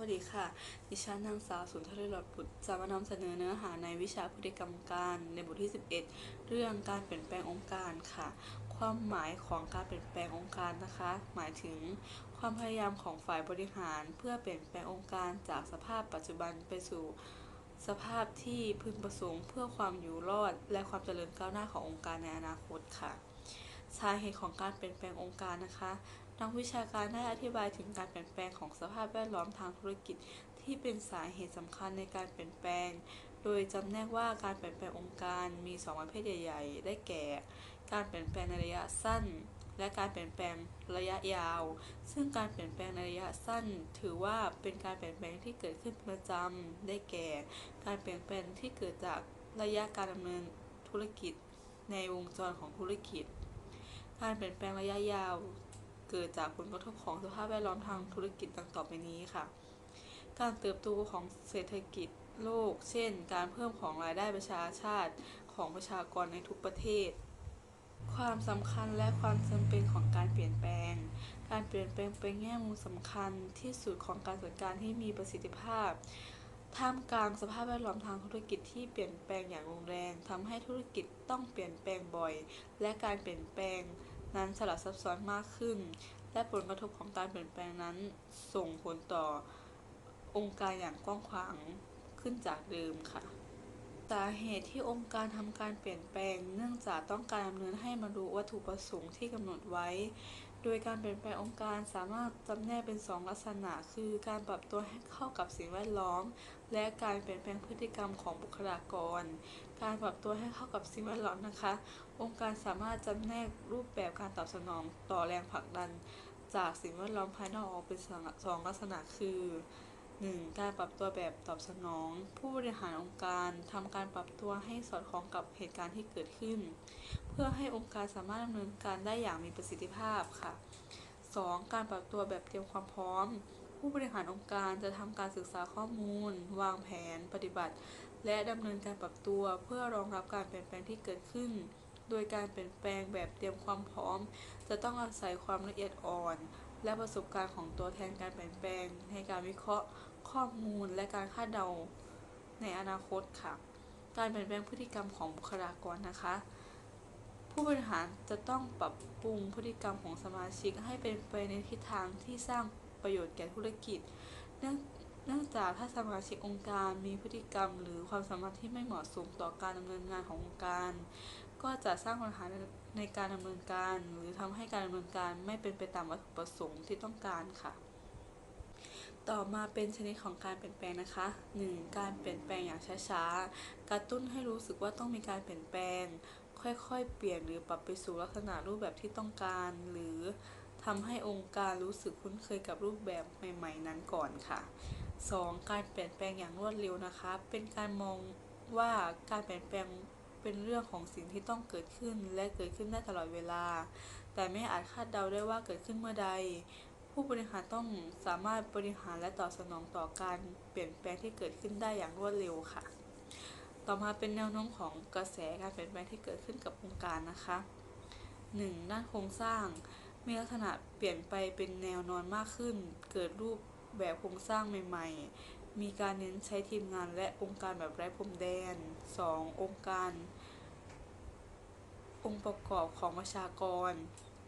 วัสดีค่ะ ดิฉันนางสาวสุนทรหลอดบุตรจะมานำเสนอเนื้อหาในวิชาพฤติกรรมการในบทที่ 11 เรื่องการเปลี่ยนแปลงองค์การค่ะ ความหมายของการเปลี่ยนแปลงองค์การนะคะ หมายถึงความพยายามของฝ่ายบริหาร เพื่อเปลี่ยนแปลงองค์การจากสภาพปัจจุบันไปสู่ สภาพที่พึงประสงค์ เพื่อความอยู่รอด และความเจริญก้าวหน้าขององค์การในอนาคตค่ะสาเหตุของการเปลี่ยนแปลงองค์การนะคะ นักวิชาการได้อธิบายถึงการเปลี่ยนแปลงของสภาพแวดล้อมทางธุรกิจ ที่เป็นสาเหตุสำคัญในการเปลี่ยนแปลง โดยจำแนกว่าการเปลี่ยนแปลงองค์การมีสองประเภทใหญ่ ๆ ได้แก่ การเปลี่ยนแปลงในระยะสั้น และการเปลี่ยนแปลงระยะยาว ซึ่งการเปลี่ยนแปลงในระยะสั้น ถือว่าเป็นการเปลี่ยนแปลงที่เกิดขึ้นประจำได้แก่ การเปลี่ยนแปลงที่เกิดจากระยะการดำเนินธุรกิจ ในวงจรของธุรกิจ การเปลี่ยนแปลงระยะยาว เกิดจากผลกระทบของสภาพแวดล้อมทางธุรกิจดังต่อไปนี้ค่ะ การเติบโตของเศรษฐกิจโลก เช่น การเพิ่มของรายได้ประชาชาติของประชากรในทุกประเทศ ความสำคัญและความจำเป็นของการเปลี่ยนแปลง การเปลี่ยนแปลงเป็นแง่มุมสำคัญที่สุดของการจัดการที่มีประสิทธิภาพท่ามกลางสภาพแวดล้อมทางธุรกิจที่เปลี่ยนแปลงอย่างรุนแรงทำให้ธุรกิจต้องเปลี่ยนแปลงบ่อย และการเปลี่ยนแปลง นั้นสลับซับซ้อนมากขึ้น และผลกระทบของการเปลี่ยนแปลงนั้น ส่งผลต่อองค์การอย่างกว้างขวางขึ้นจากเดิมค่ะ สาเหตุที่องค์การทำการเปลี่ยนแปลง เนื่องจากต้องการดำเนินให้บรรลุวัตถุประสงค์ที่กำหนดไว้ โดยการเปลี่ยนแปลงองค์การสามารถจำแนกเป็น 2 ลักษณะ คือการปรับตัวให้เข้ากับสิ่งแวดล้อม และการเปลี่ยนแปลงพฤติกรรมของบุคลากร การปรับตัวให้เข้ากับสิ่งแวดล้อมนะคะ องค์การสามารถจำแนกรูปแบบการตอบสนองต่อแรงผลักดัน จากสิ่งแวดล้อมภายนอกออกเป็นสองลักษณะคือ 1. การปรับตัวแบบตอบสนอง ผู้บริหารองค์การทำการปรับตัวให้สอดคล้องกับเหตุการณ์ที่เกิดขึ้น เพื่อให้องค์การสามารถดำเนินการได้อย่างมีประสิทธิภาพค่ะ 2. การปรับตัวแบบเตรียมความพร้อม ผู้บริหารองค์การจะทำการศึกษาข้อมูล วางแผน ปฏิบัติ และดำเนินการปรับตัวเพื่อรองรับการเปลี่ยนแปลงที่เกิดขึ้น โดยการเปลี่ยนแปลงแบบเตรียมความพร้อม จะต้องอาศัยความละเอียดอ่อน และประสบการณ์ของตัวแทนการเปลี่ยนแปลง ในการวิเคราะห์ข้อมูลและการคาดเดาในอนาคตค่ะ การเปลี่ยนแปลงพฤติกรรมของบุคลากรนะคะ ผู้บริหารจะต้องปรับปรุงพฤติกรรมของสมาชิกให้เป็นไปในทิศทางที่สร้างประโยชน์แก่ธุรกิจ เนื่อง เนื่องจากถ้าสมาชิกองค์การมีพฤติกรรม หรือความสามารถที่ไม่เหมาะสมต่อการดำเนินงานขององค์การ ก็จะสร้างปัญหาในการดำเนินการ หรือทำให้การดำเนินการไม่เป็นไปตามวัตถุประสงค์ที่ต้องการค่ะ ต่อมาเป็นชนิดของการเปลี่ยนแปลงนะคะ 1. การเปลี่ยนแปลงอย่างช้าๆ กระตุ้นให้รู้สึกว่าต้องมีการเปลี่ยนแปลง ค่อยๆ เปลี่ยนหรือปรับไปสู่ลักษณะรูปแบบที่ต้องการ หรือทำให้องค์การรู้สึกคุ้นเคยกับรูปแบบใหม่ ๆ นั้นก่อนค่ะ 2. การเปลี่ยนแปลงอย่างรวดเร็วนะคะ เป็นการมองว่าการเปลี่ยนแปลงเป็นเรื่องของสิ่งที่ต้องเกิดขึ้นและเกิดขึ้นได้ตลอดเวลา แต่ไม่อาจคาดเดาได้ว่าเกิดขึ้นเมื่อใด ผู้บริหารต้องสามารถบริหารและตอบสนองต่อการเปลี่ยนแปลงที่เกิดขึ้นได้อย่างรวดเร็วค่ะ ต่อมาเป็นแนวโน้มของกระแสการเปลี่ยนแปลงที่เกิดขึ้นกับองค์การนะคะ 1. ด้านโครงสร้างมีลักษณะเปลี่ยนไปเป็นแนวนอนมากขึ้น เกิดรูป แบบโครงสร้างใหม่ ๆ มีการเน้นใช้ทีมงานและองค์การแบบไร้พรมแดน 2. องค์การ องค์ประกอบของประชากร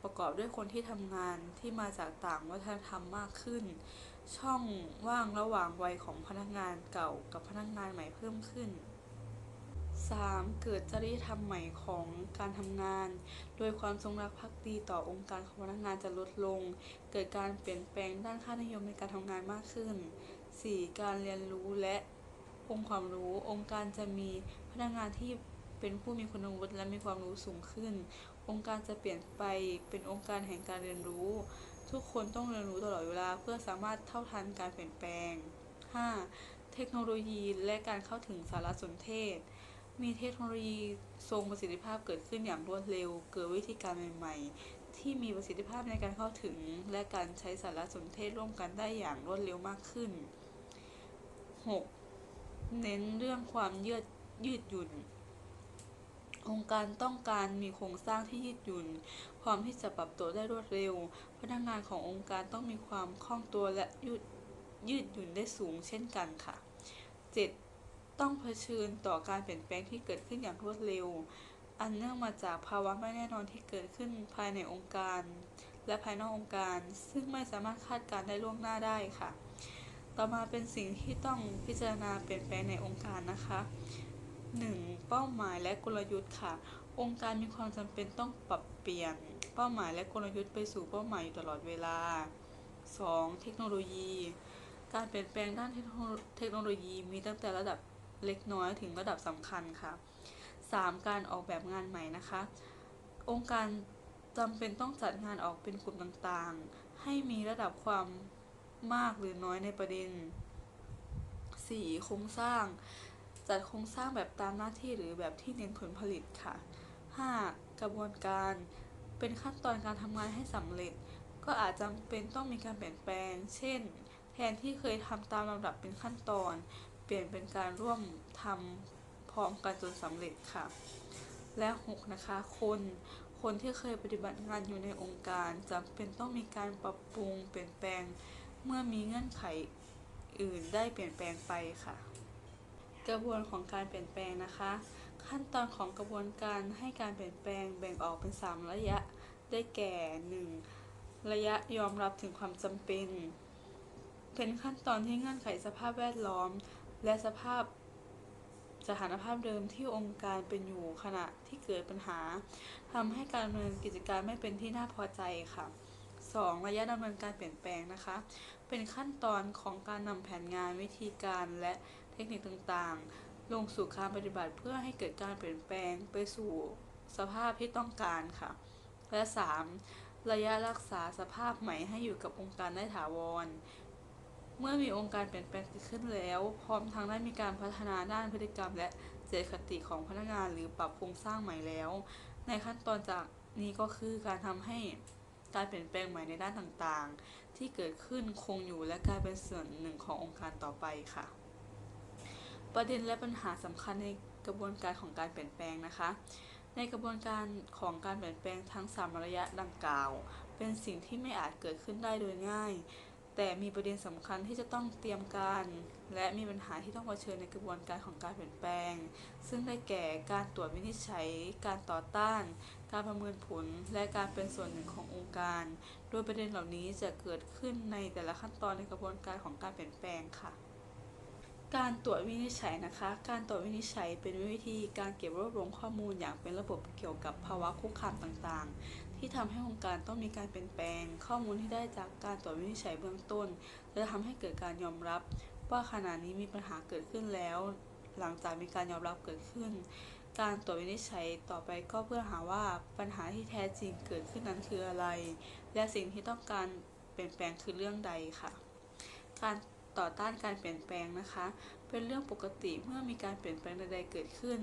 ประกอบด้วยคนที่ทำงานที่มาจากต่างวัฒนธรรมมากขึ้น ช่องว่างระหว่างวัยของพนักงานเก่ากับพนักงานใหม่เพิ่มขึ้น 3. เกิดจริยธรรมใหม่ของการทำงาน โดยความจงรักภักดีต่อองค์การของพนักงานจะลดลง เกิดการเปลี่ยนแปลงด้านค่านิยมในการทำงานมากขึ้น 4. การเรียนรู้และองค์ความรู้ องค์การจะมีพนักงานที่เป็นผู้มีคุณวุฒิและมีความรู้สูงขึ้น องค์การจะเปลี่ยนไปเป็นองค์การแห่งการเรียนรู้ ทุกคนต้องเรียนรู้ตลอดเวลาเพื่อสามารถเท่าทันการเปลี่ยนแปลง 5. เทคโนโลยีและการเข้าถึงสารสนเทศ มีเทคโนโลยีทรงประสิทธิภาพเกิดขึ้นอย่างรวดเร็ว เกิดวิธีการใหม่ ๆ ที่มีประสิทธิภาพในการเข้าถึง และการใช้สารสนเทศร่วมกันได้อย่างรวดเร็วมากขึ้น 6. เน้นเรื่องความยืดยืดหยุ่น องค์การต้องการมีโครงสร้างที่ยืดหยุ่น พร้อมที่จะปรับตัวได้รวดเร็ว พนักงานขององค์การต้องมีความคล่องตัวและยืดยืดหยุ่นได้สูงเช่นกันค่ะ 7. ต้องเผชิญต่อการเปลี่ยนแปลงที่เกิดขึ้นอย่างรวดเร็ว อันเนื่องมาจากภาวะไม่แน่นอนที่เกิดขึ้นภายในองค์การ และภายนอกองค์การ ซึ่งไม่สามารถคาดการณ์ได้ล่วงหน้าได้ค่ะ ต่อมาเป็นสิ่งที่ต้องพิจารณาเปลี่ยนแปลงในองค์การนะคะ 1. เป้าหมายและกลยุทธ์ค่ะ องค์การมีความจำเป็นต้องปรับเปลี่ยน เป้าหมายและกลยุทธ์ไปสู่เป้าหมายอยู่ตลอดเวลา 2. เทคโนโลยี การเปลี่ยนแปลงด้านเทคโนโลยีมีตั้งแต่ระดับ เล็กน้อยถึงระดับสำคัญค่ะ 3. การออกแบบงานใหม่นะคะ องค์การจำเป็นต้องจัดงานออกเป็นกลุ่มต่างๆ ให้มีระดับความมากหรือน้อยในประเด็น 4. โครงสร้าง จัดโครงสร้างแบบตามหน้าที่หรือแบบที่เน้นผลผลิตค่ะ 5. กระบวนการเป็นขั้นตอนการทำงานให้สำเร็จ ก็อาจจำเป็นต้องมีการเปลี่ยนแปลง เช่น แทนที่เคยทำตามลำดับเป็นขั้นตอน เปลี่ยนเป็นการร่วมทำพร้อมกันจนสำเร็จค่ะ และ6นะคะคนคนที่เคยปฏิบัติงานอยู่ในองค์การจำเป็นต้องมีการปรับปรุงเปลี่ยนแปลงเมื่อมีเงื่อนไขอื่นได้เปลี่ยนแปลงไปค่ะ กระบวนของการเปลี่ยนแปลงนะคะ ขั้นตอนของกระบวนการให้การเปลี่ยนแปลงแบ่งออกเป็น 3 ระยะได้แก่ 1. ระยะยอมรับถึงความจำเป็น เป็นขั้นตอนที่เงื่อนไขสภาพแวดล้อม และสภาพสถานภาพเดิมที่องค์การเป็นอยู่ขณะที่เกิดปัญหาทำให้การดำเนินกิจการไม่เป็นที่น่าพอใจค่ะ 2. ระยะดำเนินการเปลี่ยนแปลงนะคะ เป็นขั้นตอนของการนำแผนงานวิธีการและเทคนิคต่างๆ ลงสู่การปฏิบัติเพื่อให้เกิดการเปลี่ยนแปลงไปสู่สภาพที่ต้องการค่ะ และ 3. ระยะรักษาสภาพใหม่ให้อยู่กับองค์การได้ถาวร เมื่อมีองค์การเปลี่ยนแปลงเกิดขึ้นแล้ว พร้อมทั้งได้มีการพัฒนาด้านพฤติกรรม และเจตคติของพนักงานหรือปรับโครงสร้างใหม่แล้ว ในขั้นตอนจากนี้ก็คือการทำให้การเปลี่ยนแปลงใหม่ในด้านต่างๆ ที่เกิดขึ้นคงอยู่และกลายเป็นส่วนหนึ่งขององค์การต่อไปค่ะ ประเด็นและปัญหาสำคัญในกระบวนการของการเปลี่ยนแปลงนะคะ ในกระบวนการของการเปลี่ยนแปลงทั้ง3ระยะดังกล่าว เป็นสิ่งที่ไม่อาจเกิดขึ้นได้โดยง่าย แต่มีประเด็นสำคัญที่จะต้องเตรียมการ และมีปัญหาที่ต้องเผชิญในกระบวนการของการเปลี่ยนแปลง ซึ่งได้แก่การตรวจวินิจฉัย การต่อต้าน การประเมินผล และการเป็นส่วนหนึ่งขององค์การ โดยประเด็นเหล่านี้จะเกิดขึ้นในแต่ละขั้นตอนในกระบวนการของการเปลี่ยนแปลงค่ะการตรวจวินิจฉัยนะคะ การตรวจวินิจฉัยเป็นวิธีการเก็บรวบรวมข้อมูลอย่างเป็นระบบเกี่ยวกับภาวะคุกคามต่างๆ ที่ทำให้องค์การต้องมีการเปลี่ยนแปลง ข้อมูลที่ได้จากการตรวจวินิจฉัยเบื้องต้น จะทำให้เกิดการยอมรับ ว่าขณะนี้มีปัญหาเกิดขึ้นแล้ว หลังจากมีการยอมรับเกิดขึ้น การตรวจวินิจฉัยต่อไปก็เพื่อหาว่าปัญหาที่แท้จริงเกิดขึ้นนั้นคืออะไร และสิ่งที่ต้องการเปลี่ยนแปลงคือเรื่องใดค่ะ การต่อต้านการเปลี่ยนแปลงนะคะ เป็นเรื่องปกติเมื่อมีการเปลี่ยนแปลงใดๆเกิดขึ้น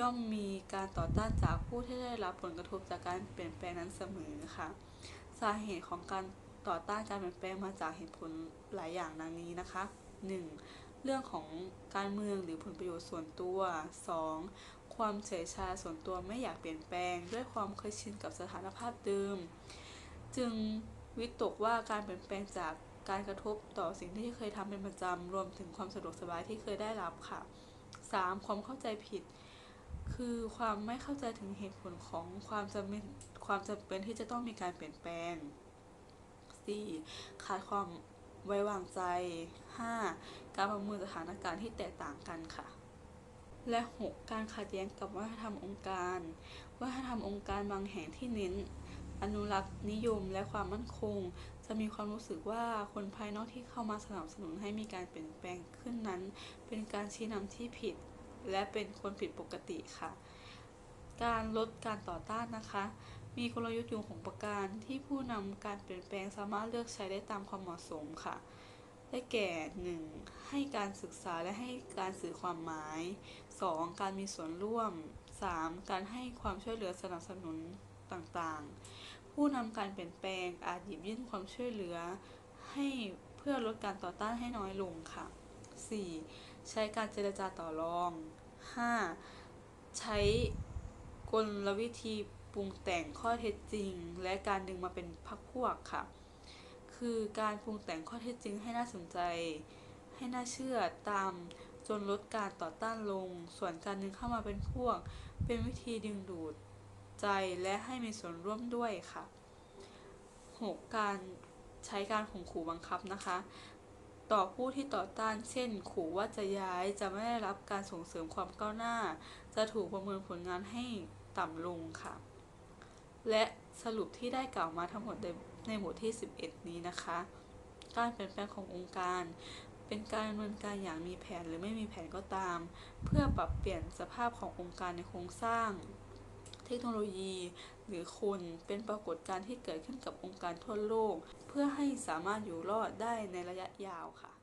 ย่อมมีการต่อต้านจากผู้ที่ได้รับผลกระทบจากการเปลี่ยนแปลงนั้นเสมอค่ะ สาเหตุของการต่อต้านการเปลี่ยนแปลงมาจากเหตุผลหลายอย่างดังนี้นะคะ 1. เรื่องของการเมืองหรือผลประโยชน์ส่วนตัว 2. ความเฉยชาส่วนตัวไม่อยากเปลี่ยนแปลง ด้วยความเคยชินกับสถานภาพเดิม จึงวิตกว่าการเปลี่ยนแปลงจากการกระทบต่อสิ่งที่เคยทำเป็นประจำรวมถึงความสะดวกสบายที่เคยได้รับค่ะ 3. ความเข้าใจผิด คือความไม่เข้าใจถึงเหตุผลของความจำเป็นความจำเป็นที่จะต้องมีการเปลี่ยนแปลง 4. ขาดความไว้วางใจ 5. การประเมินสถานการณ์ที่แตกต่างกันค่ะ และ 6. การขัดแย้งกับวัฒนธรรมองค์การ วัฒนธรรมองค์การบางแห่งที่เน้น อนุรักษ์นิยมและความมั่นคง จะมีความรู้สึกว่าคนภายนอกที่เข้ามาสนับสนุนให้มีการเปลี่ยนแปลงขึ้นนั้น เป็นการชี้นำที่ผิด และเป็นคนผิดปกติค่ะ การลดการต่อต้านนะคะ มีกลยุทธ์อยู่ของประการที่ผู้นำการเปลี่ยนแปลงสามารถเลือกใช้ได้ตามความเหมาะสมค่ะได้แก่ 1. ให้การศึกษาและให้การสื่อความหมาย 2. การมีส่วนร่วม 3. การให้ความช่วยเหลือสนับสนุนต่างๆ ผู้นำการเปลี่ยนแปลงอาจหยิบยื่นความช่วยเหลือ ให้เพื่อลดการต่อต้านให้น้อยลงค่ะ 4. ใช้การเจรจาต่อรอง 5. ใช้กลวิธีปรุงแต่งข้อเท็จจริง และการดึงมาเป็นพรรคพวกค่ะคคือการปรุงแต่งข้อเท็จจริงให้น่าสนใจ ให้น่าเชื่อตามจนลดการต่อต้านลง ส่วนการดึงเข้ามาเป็นพวก เป็นวิธีดึงดูดใจและให้มีส่วนร่วมด้วยค่ะ 6. การใช้การข่มขู่บังคับนะคะ ต่อผู้ที่ต่อต้าน เช่น ขู่ว่าจะย้าย จะไม่ได้รับการส่งเสริมความก้าวหน้า จะถูกประเมินผลงานให้ต่ำลงค่ะ และสรุปที่ได้กล่าวมาทั้งหมดในในหมวดที่ 11 นี้นะคะ การเปลี่ยนแปลงขององค์การ เป็นการดำเนินการอย่างมีแผนหรือไม่มีแผนก็ตาม เพื่อปรับเปลี่ยนสภาพขององค์การในโครงสร้าง เทคโนโลยี หรือคนเป็นปรากฏการณ์ที่เกิดขึ้นกับองค์การทั่วโลก เพื่อให้สามารถอยู่รอดได้ในระยะยาวค่ะ